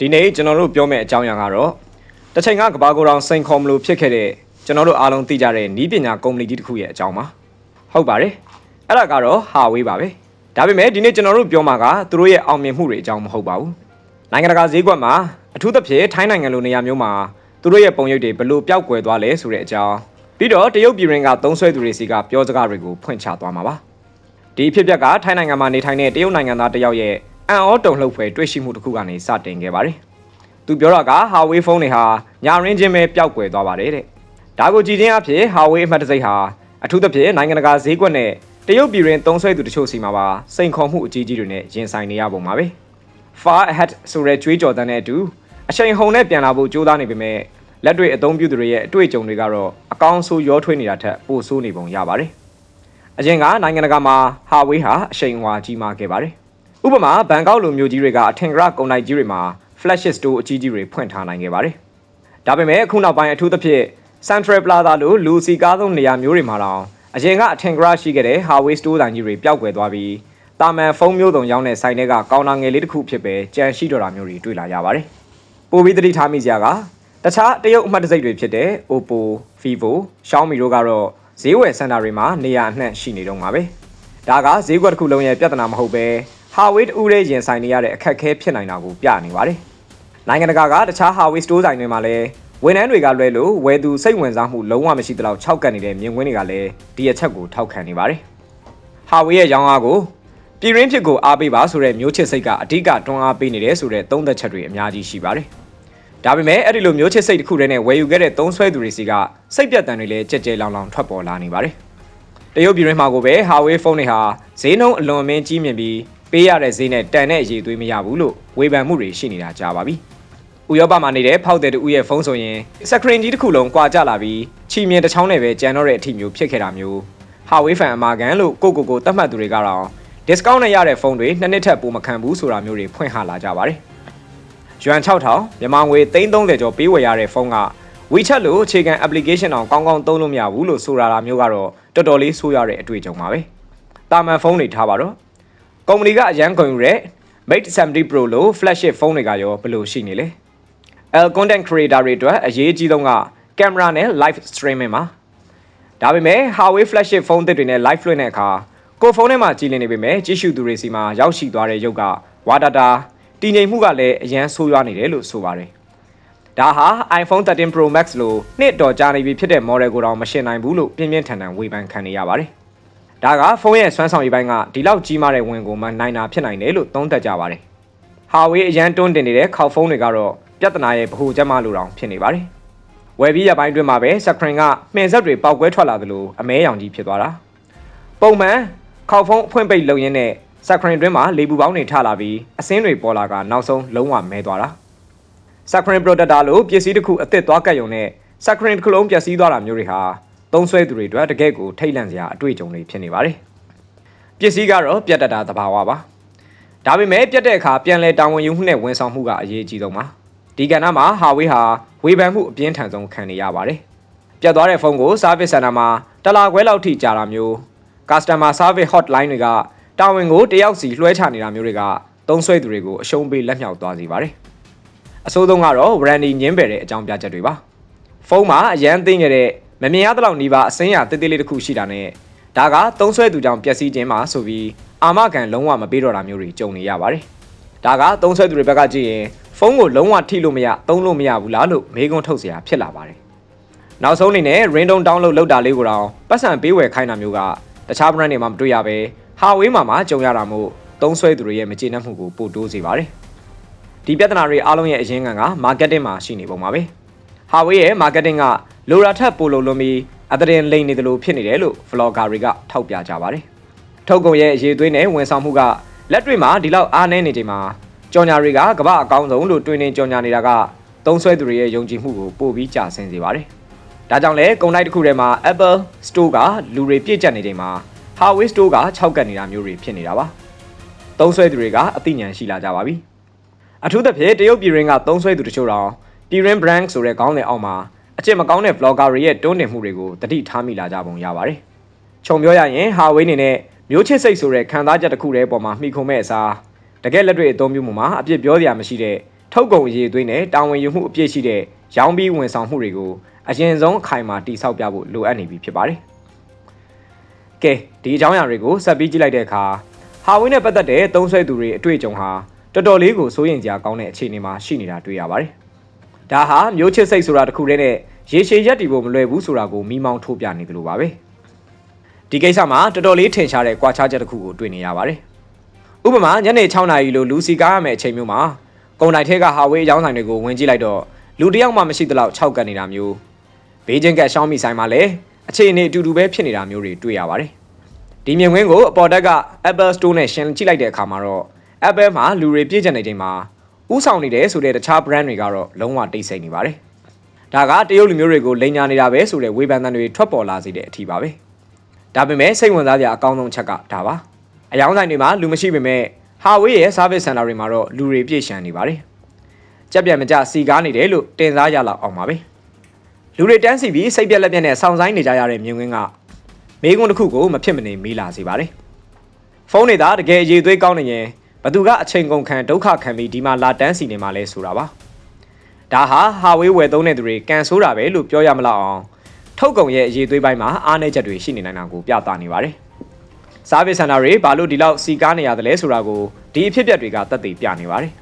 ဒီနေ့ကျွန်တော်တို့ပြောမယ့်အကြောင်းအရာကတော့တစ်ချိန်ကကဘာကိုတောင်စိန်ခေါ်မလို့ဖြစ်ခဲ့တဲ့ကျွန်တော်တို့အားလုံးသိကြတဲ့နီးပညာကုမ္ပဏီကြီးတစ်ခုရဲ့အကြောင်းပါဟုတ်ပါတယ်အဲ့ဒါကတော့ Huawei ပါပဲဒါပေမဲ့ဒီနေ့ကျွန်တော်တို့ပြောမှာကသူတို့ရဲ့အောင်မြင်မှုတွေအကြောင်းမဟုတ်ပါဘူးနိုင်ငံတကာဈေးကွက်မှာအထူးသဖြင့်ထိုင်းနိုင်ငံလိုနေရာမျိုးမှာသူတို့ရဲ့ပုံရိပ်တွေဘယ်လို့ပျောက်ကွယ်သွားလဲဆိုတဲ့အကြောင်းပြီးတော့တရုတ်ပြည်ရင်းကသုံးဆွဲသူတွေစီကပြောစကားတွေကိုဖွင့်ချသွားမှာပါဒီအဖြစ်အပျက်ကထိုင်းနိုင်ငံမှာနေထိုင်တဲ့တရုတ်နိုင်ငံသားတစ်ယောက်ရဲ့ အံ့ဩတုန်လှုပ်ဖွယ်တွေ့ရှိမှုတစ်ခုကနေစတင်ခဲ့ပါတယ်။သူပြောတာက Huawei ဖုန်းတွေဟာညာရင်းချင်းပဲပျောက်ကွယ်သွားပါတယ်တဲ့။ဒါကိုကြည့်ခြင်းအဖြစ် Huawei အမှတ်တံဆိပ်ဟာအထူးသဖြင့်နိုင်ငံတကာဈေးကွက်နဲ့တရုတ်ပြည်တွင်သုံးစွဲသူတချို့စီမှာပါစိန်ခေါ်မှုအကြီးကြီးတွေနဲ့ရင်ဆိုင်နေရပုံပါပဲ။ Far Ahead ဆိုတဲ့ကြွေးကြော်သံနဲ့အတူအချိန်ဟုန်နဲ့ပြန်လာဖို့ကြိုးစားနေပေမဲ့လက်တွေ့အသုံးပြုသူတွေရဲ့အတွေ့အကြုံတွေကတော့အကောင်းဆိုးရောထွေးနေတာထက်ပိုဆိုးနေပုံရပါတယ်။အရင်ကနိုင်ငံတကာမှာဟာဝေးဟာအရှိန်အဝါကြီးမားခဲ့ပါတယ်။ ဥပမာဘန်ကောက်လိုမြို့ကြီးတွေကအထင်ကရကုန်တိုက်ကြီးတွေမှာ flash store အကြီးကြီးတွေဖွင့်ထားနိုင်ခဲ့ပါတယ်။ဒါပေမဲ့အခုနောက်ပိုင်းအထူးသဖြင့် Central Plaza လိုလူစီကားဆုံးနေရာမျိုးတွေမှာတော့အရင်ကအထင်ကရရှိခဲ့တဲ့ Huawei store ဆိုင်ကြီးတွေပျောက်ကွယ်သွားပြီးတာမန်ဖုန်းမျိုးစုံရောင်းတဲ့ဆိုင်တွေကကောင်တာငယ်လေးတစ်ခုဖြစ်ပဲကြံရှိတော့တာမျိုးတွေတွေ့လာရပါတယ်။ပိုပြီးသတိထားမိစရာကတခြားတရုတ်အမှတ်တံဆိပ်တွေဖြစ်တဲ့ Oppo, Vivo, Xiaomi တို့ကတော့ဈေးဝယ်စင်တာတွေမှာနေရာအနှံ့ရှိနေတော့မှာပဲ။ဒါကဈေးကွက်တစ်ခုလုံးရဲ့ပြဿနာမဟုတ်ပဲ Huawei တူတဲ့ရင်ဆိုင်နေရတဲ့အခက်အခဲဖြစ်နိုင်တာကိုပြနေပါတယ်။နိုင်ငံတကာကတခြား Huawei store ဆိုင်တွေမှာလည်းဝန်ထမ်းတွေကလွဲလို့ဝယ်သူစိတ်ဝင်စားမှုလုံးဝမရှိသလောက်ခြောက်ကပ်နေတဲ့မြင်ကွင်းတွေကလည်းဒီအချက်ကိုထောက်ခံနေပါတယ်။ Huawei ရဲ့ရောင်းအားကိုပြည်ရင်းဖြစ်ကိုအားပေးပါဆိုတဲ့မျိုးချစ်စိတ်ကအဓိကတွန်းအားပေးနေတဲ့ဆိုတဲ့သုံးသက်ချက်တွေအများကြီးရှိပါတယ်။ဒါပေမဲ့အဲ့ဒီလိုမျိုးချစ်စိတ်တစ်ခုတည်းနဲ့ဝယ်ယူခဲ့တဲ့သုံးဆွဲသူတွေစီကစိတ်ပြတ်တန်တွေလည်းကြက်ကြဲလောင်လောင်ထွက်ပေါ်လာနေပါတယ်။တရုတ်ပြည်ရင်းမှာကိုပဲ Huawei ဖုန်းတွေဟာဈေးနှုန်းအလွန်အမင်းကြီးမြင့်ပြီး ပေးရတဲ့ဈေးနဲ့တန်တဲ့အရေးသွေးမရဘူးလို့ဝေဖန်မှုတွေရှိနေတာကြားပါပြီ။ဥရောပမှာနေတဲ့ဖောက်တဲ့တူရဲ့ဖုန်းဆိုရင်စကရင်ကြီးတစ်ခုလုံးကွာကျလာပြီးချီမြင်တစ်ချောင်းနဲ့ပဲကျန်တော့တဲ့အထိမျိုးဖြစ်ခဲ့တာမျိုး Huawei ဖန်အမာကန်လို့ကိုကိုကိုတတ်မှတ်သူတွေကတော့ discount နဲ့ရတဲ့ဖုန်းတွေနှစ်နှစ်ထက်ပိုမခံဘူးဆိုတာမျိုးတွေဖွင့်ဟလာကြပါတယ်။ရွမ်6000မြန်မာငွေ330ကျော်ပေးဝယ်ရတဲ့ဖုန်းက WeChat လို့အခြေခံ application အောင်ကောင်းကောင်းသုံးလို့မရဘူးလို့ဆိုတာလာမျိုးကတော့တော်တော်လေးဆိုးရတဲ့အတွေ့အကြုံပါပဲ။တာမန်ဖုန်းတွေထားပါတော့။ ကုမ္ပဏီကအရန်ကုန်ယူတဲ့ Mate 70 Pro လို့ flagship ဖုန်းတွေကရောဘယ်လိုရှိနေလဲ။ L content creator တွေအတွက်အရေးကြီးဆုံးကကင်မရာနဲ့ live streaming ပါ။ဒါပေမဲ့ Huawei flagship ဖုန်းသစ်တွေနဲ့ live လွှင့်တဲ့အခါကိုယ်ဖုန်းထဲမှာကြည်လင်နေပေမဲ့ကြည့်ရှုသူတွေစီမှာရောက်ရှိသွားတဲ့ရုပ်ကဝါဒတာတည်ငြိမ်မှုကလည်းအရန်ဆိုးရွားနေတယ်လို့ဆိုပါတယ်။ဒါဟာ iPhone 13 Pro Max လို့နှစ်တော်ကြာနေပြီဖြစ်တဲ့ model ကိုတော့မရှင်းနိုင်ဘူးလို့ပြင်းပြင်းထန်ထန်ဝေဖန်ခံနေရပါတယ်။ ဒါကဖုန်းရဲ့စွမ်းဆောင်ရည်ပိုင်းကဒီလောက်ကြီးမားတဲ့ဝင်ကိုမှနိုင်တာဖြစ်နိုင်တယ်လို့သုံးသပ်ကြပါတယ်။ Huawei အရန်တွန်းတင်နေတဲ့ခေါက်ဖုန်းတွေကတော့ပြဿနာရဲ့ဗဟိုချက်မလို့တောင်ဖြစ်နေပါတယ်။ဝယ်ပြီးရပိုင်းအတွင်းမှာပဲ screen ကမှင်ဆက်တွေပေါက်ကွဲထွက်လာသလိုအမဲရောင်ကြီးဖြစ်သွားတာ။ပုံမှန်ခေါက်ဖုံးအဖွင့်ပိတ်လုံရင်းနဲ့စက်ခရင်တွင်းမှာလေပူပေါင်းတွေထလာပြီးအစင်းတွေပေါ်လာကနောက်ဆုံးလုံးဝမဲသွားတာစက်ခရင်ပရိုတက်တာလို့ပစ္စည်းတစ်ခုအသစ်သွားကတ်ရုံနဲ့စက်ခရင်တစ်ခုလုံးပျက်စီးသွားတာမျိုးတွေဟာ သုံးဆွဲသူတွေအတွက်တကယ့်ကိုထိတ်လန့်စရာအတွေ့အကြုံတွေဖြစ်နေပါတယ်ပစ္စည်းကတော့ပြတ်တက်တာသဘာဝပါဒါပေမဲ့ပြတ်တဲ့အခါပြန်လဲတာဝန်ယူမှုနဲ့ဝန်ဆောင်မှုကအရေးကြီးဆုံးပါဒီကဏ္ဍမှာဟာဝေးဟာဝေဖန်မှုအပြင်းထန်ဆုံးခံနေရပါတယ်ပြတ်သွားတဲ့ဖုန်းကို service center မှာတလာခွဲလောက်ထိကြာတာမျိုး customer service hotline တွေကတာဝန်ကိုတယောက်စီလွှဲချနေတာမျိုးတွေကသုံးဆွဲသူတွေကိုအရှုံးပေးလက်မြောက်သွားစေပါတယ်။အဆိုးဆုံးကတော့ warranty ညင်းပယ်တဲ့အကြောင်းပြချက်တွေပါ။ဖုန်းမှာအရန်သိငယ်တဲ့ မမြင်ရသလောက်နှီးပါအစင်းရတဲတဲလေးတစ်ခုရှိတာနဲ့ဒါကသုံးဆွဲသူကြောင့်ပျက်စီးခြင်းပါဆိုပြီးအာမခံလုံးဝမပေးတော့တာမျိုးတွေကြုံနေရပါတယ်။ဒါကသုံးဆွဲသူတွေဘက်ကကြည့်ရင်ဖုန်းကိုလုံးဝထိလို့မရသုံးလို့မရဘူးလားလို့မေးခွန်းထုတ်စရာဖြစ်လာပါတယ်။နောက်ဆုံးအနေနဲ့ random download လောက်တာလေးကိုတော့ပတ်စံပေးဝယ်ခိုင်းတာမျိုးကတခြား brand တွေမှာမတွေ့ရပဲ Huawei မှာမှကြုံရတာမို့သုံးဆွဲသူတွေရဲ့မကျေနပ်မှုကိုပိုတိုးစေပါတယ်။ဒီပြဿနာတွေအားလုံးရဲ့အရင်းခံက marketing မှာရှိနေပုံပါပဲ။ Huawei ရဲ့ marketing ကလိုရာထက်ပိုလို့လွန်ပြီးအတရင်လိမ့်နေတယ်လို့ဖြစ်နေတယ်လို့ vlogger တွေကထောက်ပြကြပါတယ်။ထုတ်ကုန်ရဲ့အရေးသွေးနဲ့ဝန်ဆောင်မှုကလက်တွေ့မှာဒီလောက်အားနည်းနေချိန်မှာကြော်ညာတွေကကမ္ဘာအကောင်းဆုံးလို့တွင်တင်ကြော်ညာနေတာကသုံးဆွဲသူတွေရဲ့ယုံကြည်မှုကိုပိုပြီးကျဆင်းစေပါတယ်။ဒါကြောင့်လဲကုန်တိုက်တစ်ခုထဲမှာ Apple Store ကလူတွေပြည့်ကျက်နေချိန်မှာ Huawei Store က6ကတ်နေတာမျိုးတွေဖြစ်နေတာပါ။သုံးဆွဲသူတွေကအသိဉာဏ်ရှိလာကြပါပြီ။အထူးသဖြင့်တရုတ်ပြည်ရင်းကသုံးဆွဲသူတချို့တော့ပြ ည်ရင်း brand ဆိုတဲ့ခေါင်းစဉ်အောက်မှာအကျင့်မကောင်းတဲ့ vlogger တွေရဲ့တွန်းတင်မှုတွေကိုတတိထားမိလာကြပုံရပါတယ်။ခြုံပြောရရင် Huawei အနေနဲ့မျိုးချစ်စိတ်ဆိုတဲ့ခံစားချက်တစ်ခုတည်းပေါ်မှာမှီခုံမဲ့အစားတကယ်လက်တွေ့အသုံးပြုမှုမှာအပြစ်ပြောစရာမရှိတဲ့ထုတ်ကုန်အရေးသွေးနဲ့တာဝန်ယူမှုအပြည့်ရှိတဲ့ရောင်းပြီးဝန်ဆောင်မှုတွေကိုအရင်ဆုံးအခိုင်အမာတိစောက်ပြဖို့လိုအပ်နေပြီဖြစ်ပါတယ်။ကဲဒီအကြောင်းအရာတွေကိုဆက်ပြီးကြည့်လိုက်တဲ့အခါဟာဝင်းနဲ့ပတ်သက်တဲ့သုံးဆွဲသူတွေအတွေ့အကြုံဟာတော်တော်လေးကိုစိုးရိမ်စရာကောင်းတဲ့အခြေအနေမှာရှိနေတာတွေ့ရပါတယ်။ ဒါဟာမျိုးချစ်စိတ်ဆိုတာတစ်ခုတည်းနဲ့ရေရှည်ရက်တည်ဖို့မလွယ်ဘူးဆိုတာကိုမိမောင်းထိုးပြနေတယ်လို့ပါပဲ။ဒီကိစ္စမှာတော်တော်လေးထင်ရှားတဲ့ကြွားချချက်တစ်ခုကိုတွေ့နေရပါတယ်။ဥပမာညနေ6နာရီလိုလူစီကားရမယ့်အချိန်မျိုးမှာကုန်တိုင်ထဲကဟာဝေးအကြောင်းဆိုင်တွေကိုဝင်ကြည့်လိုက်တော့လူတစ်ယောက်မှမရှိသလောက်ခြောက်ကပ်နေတာမျိုးဘေးချင်းကက်ရှောင်းမိဆိုင်မှာလည်းအခြေအနေအတူတူပဲဖြစ်နေတာမျိုးတွေတွေ့ရပါတယ်။ဒီမြင်ကွင်းကိုအပေါ်တက်က Apple Store နဲ့ရှင်းကြည့်လိုက်တဲ့အခါမှာတော့ Apple မှာလူတွေပြည့်ကျက်နေချိန်မှာ ဥဆောင်နေတယ်ဆိုတဲ့တခြား brand တွေကတော့လုံးဝတိတ်ဆိတ်နေပါတယ်။ဒါကတရုတ်လူမျိုးတွေကိုလိန်ညာနေတာပဲဆိုတဲ့ဝေဖန်သံတွေထွက်ပေါ်လာစေတဲ့အထီပါပဲ။ဒါပေမဲ့စိတ်ဝင်စားစရာအကောင်းဆုံးချက်ကဒါပါ။အယောင်းဆိုင်တွေမှာလူမရှိပေမဲ့ Huawei ရဲ့ service center တွေမှာတော့လူတွေပြည့်ရှံနေပါတယ်။ကြက်ပြတ်မကြစီကားနေတယ်လို့တင်စားရလောက်အောင်ပါပဲ။လူတွေတန်းစီပြီးစိတ်ပြက်လက်ပြက်နဲ့စောင့်ဆိုင်နေကြရတဲ့မြင်ကွင်းကမေးခွန်းတစ်ခုကိုမဖြစ်မနေမေးလာစေပါတယ်။ဖုန်းတွေသာတကယ်အရေးသွေးကောင်းနေရင် ဘသူကအချိန်ကုန်ခံဒုက္ခခံပြီးဒီမှာလာတန်းစီနေမှလဲဆိုတာပါ။ဒါဟာဟာဝေးဝယ်သုံးတဲ့သူတွေကန်ဆိုးတာပဲလို့ပြောရမလောက်အောင်ထုတ်ကုန်ရဲ့အရေးသွေးပိုင်းမှာအားနည်းချက်တွေရှိနေနိုင်တာကိုပြသနေပါတယ်။ service center တွေဘာလို့ဒီလောက်စီကားနေရတယ်လဲဆိုတာကိုဒီအဖြစ်အပျက်တွေကသက်သေပြနေပါတယ်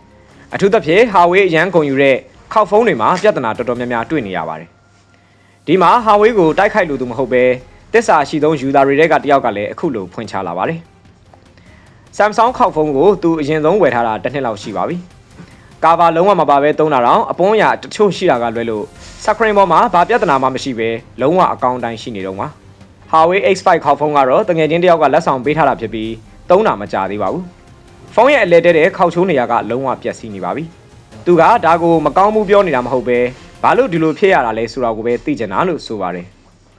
။အထူးသဖြင့် Huawei အရန်ကုန်ယူတဲ့ခောက်ဖုန်းတွေမှာပြဿနာတော်တော်များများတွေ့နေရပါတယ်။ဒီမှာ Huawei ကိုတိုက်ခိုက်လို့သူမဟုတ်ပဲတစ္ဆာရှိသော user တွေတဲ့ကတယောက်ကလည်းအခုလိုဖွင့်ချလာပါတယ်။ Samsung ခောက်ဖုန်းကိုသူအရင်ဆုံးဝယ်ထားတာတစ်နှစ်လောက်ရှိပါပြီ။ကာဗာလုံးဝမပါပဲသုံးတာတော့အပွန်းအရာတချို့ရှိတာကလွဲလို့ screen ပေါ်မှာဘာပြဿနာမှမရှိပဲလုံးဝအကောင့်တိုင်းရှိနေတော့မှာ။ Huawei X5 ခောက်ဖုန်းကတော့တငယ်ချင်းတယောက်ကလက်ဆောင်ပေးထားတာဖြစ်ပြီးသုံးတာမကြသေးပါဘူး။ဖုန်းရဲ့အလဲတဲတဲ့ခောက်ချိုးနေရကလုံးဝပျက်စီးနေပါပြီ။သူကဒါကိုမကောင်းမှုပြောနေတာမဟုတ်ပဲဘာလို့ဒီလိုဖြစ်ရတာလဲဆိုတာကိုပဲသိချင်တာလို့ဆိုပါတယ်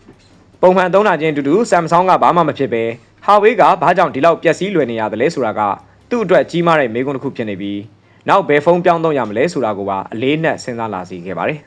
။ပုံမှန်သုံးတာချင်းအတူတူ Samsung ကဘာမှမဖြစ်ပဲ Huawei ကဘာကြောင့်ဒီလောက်ပျက်စီးလွယ်နေရတယ်လဲဆိုတာကသူ့အတွက်ကြီးမားတဲ့မေးခွန်းတစ်ခုဖြစ်နေပြီးနောက်ဘယ်ဖုန်းပြောင်းသုံးရမလဲဆိုတာကိုပါအလေးနက်စဉ်းစားလာစေခဲ့ပါတယ်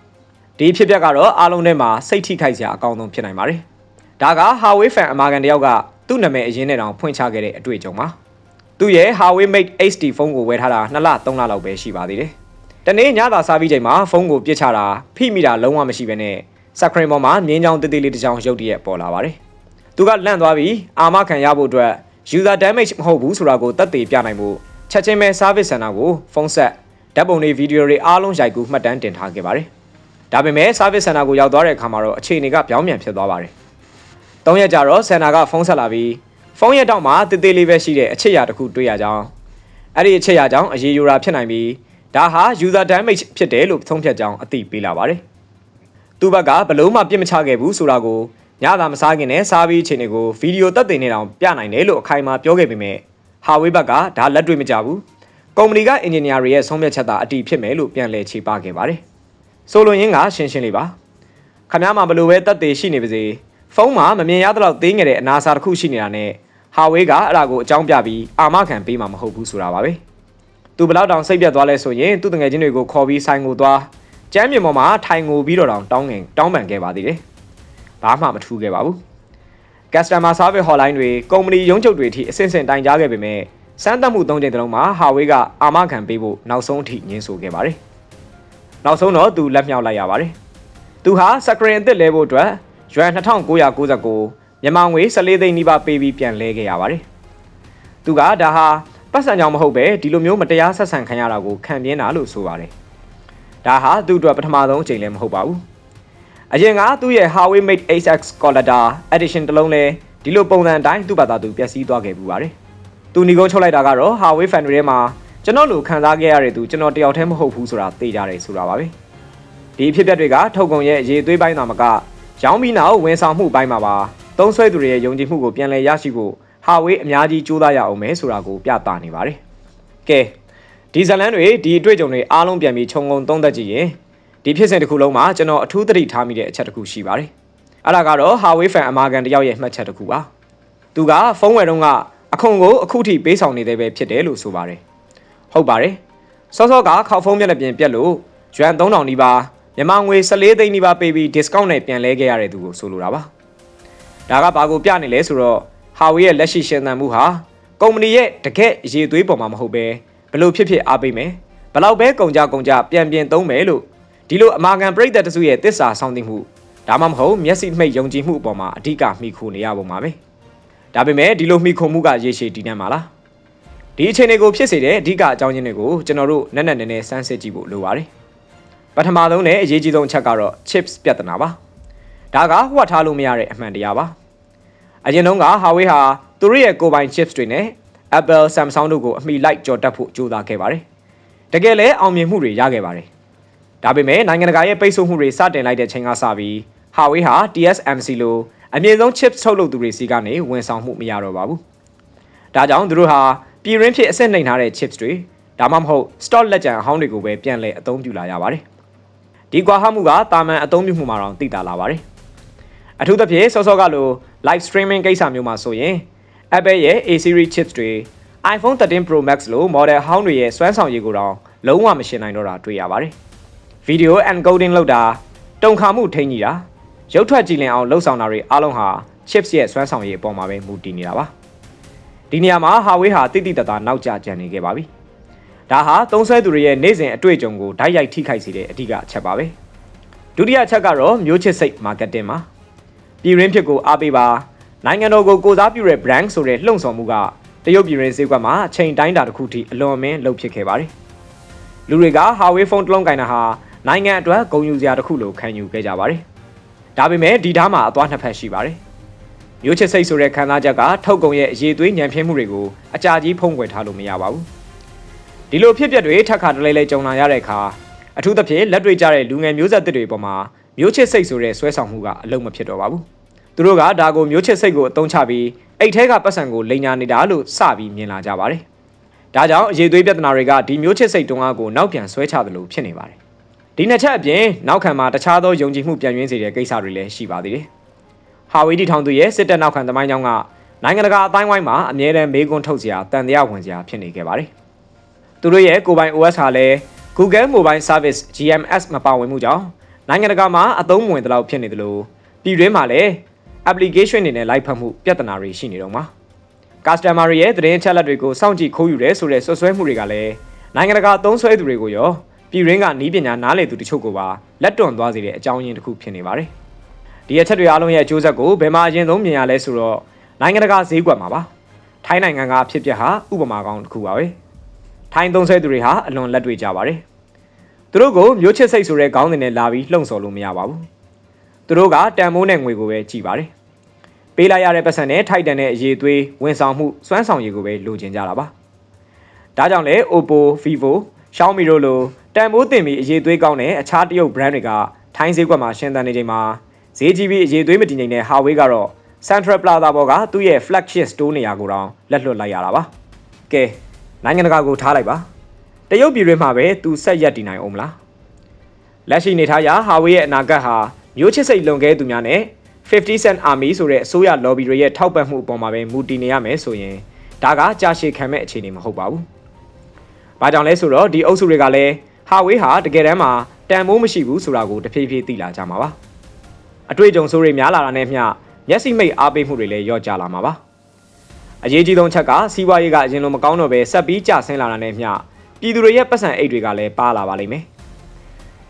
။ဒီဖြစ်ပျက်ကတော့အားလုံးထဲမှာစိတ်ထိခိုက်စရာအကောင်းဆုံးဖြစ်နိုင်ပါတယ်။ဒါက Huawei fan အမာခံတယောက်ကသူ့နာမည်အရင်းနဲ့တောင်ဖွင့်ချခဲ့တဲ့အတွေ့အကြုံပါ။သူ့ရဲ့ Huawei Mate HD ဖုန်းကိုဝယ်ထားတာ2လ3လလောက်ပဲရှိပါသေးတယ်။တနေ့ညသာစားပြီးချိန်မှာဖုန်းကိုပြစ်ချတာဖိမိတာလုံးဝမရှိဘဲနဲ့စခရင်ပေါ်မှာမြင်းချောင်းတေးသေးလေးတစ်ချောင်းရုပ်တရက်ပေါ်လာပါတယ်။ သူကလန့်သွားပြီးအာမခံရဖို့အတွက် user damage မဟုတ်ဘူးဆိုတာကိုသက်သေပြနိုင်ဖို့ချက်ချင်းပဲ service center ကိုဖုန်းဆက်ဓာတ်ပုံတွေဗီဒီယိုတွေအားလုံးရိုက်ကူးမှတ်တမ်းတင်ထားခဲ့ပါတယ်။ဒါပေမဲ့ service center ကိုရောက်သွားတဲ့အခါမှာတော့အခြေအနေကပြောင်းပြန်ဖြစ်သွားပါတယ်။၃ရက်ကြာတော့ center ကဖုန်းဆက်လာပြီးဖုန်းရဲ့တောက်မှာတေးသေးလေးပဲရှိတဲ့အချက်အရာတစ်ခုတွေ့ရကြောင်းအဲ့ဒီအချက်အရာကြောင့်အရေးယူတာဖြစ်နိုင်ပြီးဒါဟာ user damage ဖြစ်တယ်လို့သုံးဖြတ်ကြောင်းအသိပေးလာပါတယ်။သူ့ဘက်ကဘလို့မှပြစ်မချခဲ့ဘူးဆိုတာကို ညသာမစားခင်နဲ့စားပြီးအချိန်တွေကိုဗီဒီယိုတက်တင်နေတောင်ပြနိုင်တယ်လို့အခိုင်အမာပြောခဲ့ပေမဲ့ဟာဝေးဘက်ကဒါလက်တွေ့မကြဘူး။ကုမ္ပဏီကအင်ဂျင်နီယာတွေရဲ့ဆုံးဖြတ်ချက်သာအတီးဖြစ်မယ်လို့ပြန်လည်ခြေပခဲ့ပါတယ်။ဆိုလိုရင်းကရှင်းရှင်းလေးပါ။ခမားမှာဘလို့ပဲတက်သေးရှိနေပါစေဖုန်းမှာမမြင်ရတော့သေးငယ်တဲ့အနာစာတစ်ခုရှိနေတာနဲ့ဟာဝေးကအဲ့ဒါကိုအကြောင်းပြပြီးအာမခံပေးမှာမဟုတ်ဘူးဆိုတာပါပဲ။သူဘလောက်တောင်စိတ်ပြတ်သွားလဲဆိုရင်သူ့တငယ်ချင်းတွေကိုခေါ်ပြီးဆိုင်ကိုသွားကျမ်းမြေပေါ်မှာထိုင်ငိုပြီးတော့တောင်တောင်းငင်တောင်းပန်ခဲ့ပါသေးတယ်။ ဘာမှမထူးခဲ့ပါဘူး။ customer service hotline တွေကုမ္ပဏီရုံးချုပ်တွေအထိအဆင့်ဆင့်တိုင်ကြားခဲ့ပေမဲ့စမ်းသပ်မှု၃ချိန်တလုံးမှာဟာဝေးကအာမခံပေးဖို့နောက်ဆုံးအထိညှင်းဆိုခဲ့ပါတယ်။နောက်ဆုံးတော့သူလက်မြောက်လိုက်ရပါတယ်။သူဟာစကရင်အစ်စ်လဲဖို့အတွက်ရွမ်2999မြန်မာငွေ14သိန်းနီးပါးပေးပြီးပြန်လဲခဲ့ရပါတယ်။သူကဒါဟာပတ်စံကြောင်မဟုတ်ပဲဒီလိုမျိုးမတရားဆက်ဆံခံရတာကိုခံပြင်းတာလို့ဆိုပါတယ်။ဒါဟာသူ့အတွက်ပထမဆုံးအချိန်လည်းမဟုတ်ပါဘူး။ အရင်ကသူ့ရဲ့ Huawei Mate HX Collector Edition တစ်လုံးလဲဒီလိုပုံစံအတိုင်းသူ့ဘာသာသူပျက်စီးသွားခဲ့ပူပါတယ်။သူညီကုန်းချုပ်လိုက်တာကတော့ Huawei fan တွေထဲမှာကျွန်တော်လိုခံစားခဲ့ရတဲ့သူကျွန်တော်တယောက်တည်းမဟုတ်ဘူးဆိုတာသိကြတယ်ဆိုတာပါပဲ။ဒီဖြစ်ပျက်တွေကထုတ်ကုန်ရဲ့ရေသွေးပိုင်းသာမကရောင်းပြီးနောက်ဝန်ဆောင်မှုပိုင်းမှာပါသုံးဆွဲသူတွေရဲ့ယုံကြည်မှုကိုပြန်လည်ရရှိဖို့ဟာဝေးအများကြီးကြိုးစားရအောင်မယ်ဆိုတာကိုပြသနေပါတယ်။ကဲဒီဇလန်တွေဒီအတွေ့အကြုံတွေအားလုံးပြန်ပြီးခြုံငုံသုံးသပ်ကြည့်ရင် ဒီဖြစ်စဉ်တစ်ခုလုံးမှာကျွန်တော်အထူးသတိထားမိတဲ့အချက်တစ်ခုရှိပါတယ်။အဲ့ဒါကတော့ဟာဝေးဖန်အမာကန်တယောက်ရဲ့မှတ်ချက်တစ်ခုပါ။သူကဖုန်းဝယ်တုန်းကအခွန်ကိုအခုထိပေးဆောင်နေသေးပဲဖြစ်တယ်လို့ဆိုပါတယ်။ဟုတ်ပါတယ်။စောစောကခောက်ဖုန်းမျက်နှာပြင်ပြက်လို့ရွမ်3000နီးပါးမြန်မာငွေ14သိန်းနီးပါးပေးပြီး discount နဲ့ပြန်လဲခဲ့ရတဲ့သူကိုဆိုလိုတာပါ။ဒါကဘာကိုပြနေလဲဆိုတော့ဟာဝေးရဲ့လက်ရှိရှင်သန်မှုဟာကုမ္ပဏီရဲ့တကယ့်ရေသွေးပေါ်မှာမဟုတ်ပဲဘလို့ဖြစ်ဖြစ်အားပေးမယ်ဘလောက်ပဲကုန်ကြကုန်ကြပြန်ပြင်သုံးမယ်လို့ ဒီလိုအမာခံပြိသက်တစုရဲ့တစ္ဆာဆောင်သိမှုဒါမှမဟုတ်မျက်စိမှိတ်ယုံကြည်မှုအပေါ်မှာအဓိကမိခိုနေရပုံပါပဲဒါပေမဲ့ဒီလိုမိခိုမှုကရေရှည်တည်နေမှာလားဒီအခြေအနေကိုဖြစ်စေတဲ့အဓိကအကြောင်းရင်းတွေကိုကျွန်တော်တို့နက်နက်နဲနဲစမ်းစစ်ကြည့်ဖို့လိုပါတယ်ပထမဆုံးနဲ့အရေးကြီးဆုံးအချက်ကတော့ chips ပြဿနာပါဒါကဟွက်ထားလို့မရတဲ့အမှန်တရားပါအရင်တုန်းက Huawei ဟာသူတို့ရဲ့ကိုယ်ပိုင် chips တွေနဲ့ Apple, Samsung တို့ကိုအမိလိုက်ကြော်တက်ဖို့ကြိုးစားခဲ့ပါတယ်တကယ်လည်းအောင်မြင်မှုတွေရခဲ့ပါတယ် ဒါပေမဲ့နိုင်ငံတကာရဲ့ပိတ်ဆို့မှုတွေစတင်လိုက်တဲ့ချိန်ကစပြီး Huawei ဟာ TSMC လိုအမြင့်ဆုံး chips ထုတ်လုပ်သူတွေစီကနေဝန်ဆောင်မှုမရတော့ပါဘူး။ဒါကြောင့်သူတို့ဟာပြည်ရင်းဖြစ်အဆင့်နှိမ်ထားတဲ့ chips တွေဒါမှမဟုတ် stock လက်ကျန်အဟောင်းတွေကိုပဲပြန်လည်အသုံးပြုလာရပါတယ်။ဒီကွာဟမှုကတာမန်အသုံးပြုမှုမှာတော့သိတာလာပါတယ်။အထူးသဖြင့်စောစောကလို live streaming ကိစ္စမျိုးမှာဆိုရင် Apple ရဲ့ A series chips တွေ iPhone 13 Pro Max လို့ model ဟောင်းတွေရဲ့စွမ်းဆောင်ရည်ကိုတော့လုံးဝမရှင်းနိုင်တော့တာတွေ့ရပါတယ်။ video encoding လုပ်တာတုံခါမှုထိန်းကြီးတာရုပ်ထွက်ကြည်လင်အောင်လှုပ်ဆောင်တာတွေအားလုံးဟာ chips ရဲ့စွမ်းဆောင်ရည်အပေါ်မှာပဲမူတည်နေတာပါဒီနေရာမှာ Huawei ဟာတိတိတတ်တာနောက်ကျကျန်နေခဲ့ပါပြီဒါဟာသုံးဆွဲသူတွေရဲ့နေ့စဉ်အတွေ့အကြုံကိုဓာတ်ရိုက်ထိခိုက်စေတဲ့အဓိကအချက်ပါပဲဒုတိယအချက်ကတော့မျိုးချစ်စိတ် marketing ပါပြည်ရင်းဖြစ်ကိုအားပေးပါနိုင်ငံတော်ကိုကိုစားပြုတဲ့ brand ဆိုတဲ့လှုံ့ဆော်မှုကတရုတ်ပြည်ရင်းဈေးကွက်မှာအချိန်တိုင်းတာတစ်ခုထိအလွန်အမင်းလှုပ်ဖြစ်ခဲ့ပါတယ်လူတွေက Huawei ဖုန်းတစ်လုံးကင်တာဟာ နိုင်ငံအတွက်ဂုဏ်ယူစရာတစ်ခုလိုခံယူခဲ့ကြပါတယ်။ဒါပေမဲ့ဒီဓာတ်မှာအသွားနှစ်ဖက်ရှိပါတယ်။မျိုးချစ်စိတ်ဆိုတဲ့ခံစားချက်ကထုတ်ကုန်ရဲ့အရေးသွေးညံပြင်းမှုတွေကိုအကြာကြီးဖုံးကွယ်ထားလို့မရပါဘူး။ဒီလိုဖြစ်ပျက်တွေထပ်ခါတလဲလဲကြုံလာရတဲ့အခါအထူးသဖြင့်လက်တွေ့ကြတဲ့လူငယ်မျိုးဆက်သစ်တွေပေါ်မှာမျိုးချစ်စိတ်ဆိုတဲ့ဆွဲဆောင်မှုကအလုံးမဖြစ်တော့ပါဘူး။သူတို့ကဒါကိုမျိုးချစ်စိတ်ကိုအသုံးချပြီးအိတ်ထဲကပတ်စံကိုလိန်ညာနေတာလို့စပြီးမြင်လာကြပါတယ်။ဒါကြောင့်အရေးသွေးပြဿနာတွေကဒီမျိုးချစ်စိတ်တုံးအားကိုနောက်ပြန်ဆွဲချသလိုဖြစ်နေပါတယ်။ ဒီနှစ်ချက်အပြင်နောက်ခံမှာတခြားသောယုံကြည်မှုပြန်ရင်းစေတဲ့ကိစ္စတွေလည်းရှိပါသေးတယ်။ဟာဝေးတီထောင်သူရဲ့စစ်တပ်နောက်ခံသမိုင်းကြောင်းကနိုင်ငံတကာအတိုင်းဝိုင်းမှာအမြဲတမ်းမေးခွန်းထုတ်စရာတန်တရားဝင်စရာဖြစ်နေခဲ့ပါတယ်။သူတို့ရဲ့ကိုယ်ပိုင် OS ဟာလည်း Google Mobile Service GMS မပါဝင်မှုကြောင့်နိုင်ငံတကာမှာအသုံးဝင်တဲ့လောက်ဖြစ်နေတယ်လို့ပြည်တွင်းမှာလည်း application တွေနဲ့လိုက်ဖက်မှုပြဿနာတွေရှိနေတော့မှာ customer တွေရဲ့သတင်းအချက်အလက်တွေကိုစောင့်ကြည့်ခိုးယူရဲဆိုတဲ့ဆွဆွဲမှုတွေကလည်းနိုင်ငံတကာသုံးဆွဲသူတွေကိုရော ပြည်ရင်းကနီးပညာနားလည်သူတချို့ကိုပါလက်တွန့်သွားစေတဲ့အကြောင်းရင်းတစ်ခုဖြစ်နေပါတယ်။ဒီအချက်တွေအားလုံးရဲ့အကျိုးဆက်ကိုဘယ်မှာအရင်ဆုံးမြင်ရလဲဆိုတော့နိုင်ငံတကာဈေးကွက်မှာပါ။ထိုင်းနိုင်ငံကအဖြစ်အပျက်ဟာဥပမာကောင်းတစ်ခုပါပဲ။ထိုင်းသုံးဆွဲသူတွေဟာအလွန်လက်တွေ့ကြပါတယ်။သူတို့ကိုမျိုးချစ်စိတ်ဆိုတဲ့ခေါင်းစဉ်နဲ့လာပြီးလှုံ့ဆော်လို့မရပါဘူး။သူတို့ကတန်မိုးနဲ့ငွေကိုပဲကြည်ပါတယ်။ပေးလိုက်ရတဲ့ပတ်စံနဲ့ထိုက်တန်တဲ့အရေးသွေးဝန်ဆောင်မှုစွမ်းဆောင်ရည်ကိုပဲလိုချင်ကြတာပါ။ဒါကြောင့်လဲ Oppo, Vivo, Xiaomi တို့လိုတန်ဖိုးတင်ပြီးအရေးသွေးကောင်းတဲ့အခြားတရုတ် brand တွေကထိုင်းဈေးကွက်မှာရှင်းသန်နေချိန်မှာဈေးကြီးပြီးအရေးသွေးမတည်ငြိမ်တဲ့ Huawei ကတော့ Central Plaza ဘော်ကသူ့ရဲ့ flagship store နေရာကိုတောင်လက်လွတ်လိုက်ရတာပါ။ကဲနိုင်ငံတကာကိုထားလိုက်ပါ။တရုတ်ပြည်တွင်းမှာပဲသူဆက်ရက်တည်နိုင်အောင်မလား။လက်ရှိနေထားရာ Huawei ရဲ့အနာဂတ်ဟာမျိုးချစ်စိတ်လွန်ကဲသူများနဲ့50 Cent Army ဆိုတဲ့အစိုးရ lobby တွေရဲ့ထောက်ပံ့မှုအပေါ်မှာပဲမူတည်နေရမယ်ဆိုရင်ဒါကကြာရှည်ခံမဲ့အခြေအနေမဟုတ်ပါဘူး။ ဘာကြောင့်လဲဆိုတော့ဒီအုပ်စုတွေကလည်းဟာဝေးဟာတကယ်တမ်းမှာတန်မိုးမရှိဘူးဆိုတာကိုတဖြည်းဖြည်းသိလာကြမှာပါအတွေ့အကြုံဆိုးတွေများလာတာနဲ့မျှမျက်စိမိတ်အားပေးမှုတွေလည်းလျော့ကျလာမှာပါအရေးကြီးဆုံးချက်ကစီးပွားရေးကအရင်လိုမကောင်းတော့ပဲဆက်ပြီးကျဆင်းလာတာနဲ့မျှပြည်သူတွေရဲ့ပတ်စံအိတ်တွေကလည်းပါလာပါလိမ့်မယ်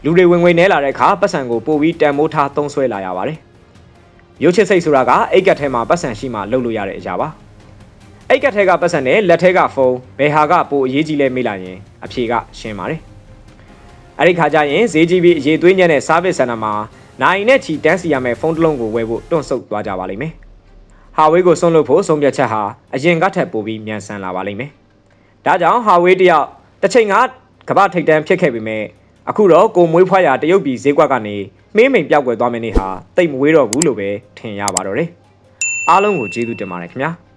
လူတွေဝင်ငွေနဲလာတဲ့အခါပတ်စံကိုပို့ပြီးတန်မိုးထားသုံးဆွဲလာရပါတယ်ရုပ်ချစ်စိတ်ဆိုတာကအိတ်ကတ်ထဲမှာပတ်စံရှိမှလှုပ်လို့ရတဲ့အရာပါ အိတ်ကတ်ထဲကပတ်စံနဲ့လက်ထဲကဖုန်းဘယ်ဟာကပိုအရေးကြီးလဲမေးလာရင်အဖြေကရှင်းပါတယ်အဲ့ဒီခါကျရင်ဈေးကြီးပြီးအရေးသွေးညံ့တဲ့ service center မှာနိုင်နဲ့ချီတန်းစီရမယ့်ဖုန်းတစ်လုံးကိုဝယ်ဖို့တွန့်ဆုတ်သွားကြပါလိမ့်မယ်။ Huawei ကိုဆုံးလို့ဖို့ဆုံးဖြတ်ချက်ဟာအရင်ကထက်ပိုပြီးမြန်ဆန်လာပါလိမ့်မယ်။ဒါကြောင့် Huawei တယောက်တစ်ချိန်ကကမ္ဘာထိပ်တန်းဖြစ်ခဲ့ပေမဲ့အခုတော့ကိုမွေးဖွားရာတရုတ်ပြည်ဈေးကွက်ကနေမင်းမိန်ပြောက်ွယ်သွားမယ့်နေ့ဟာတိတ်မဝေးတော့ဘူးလို့ပဲထင်ရပါတော့တယ်။အားလုံးကိုကျေးဇူးတင်ပါတယ်ခင်ဗျာ။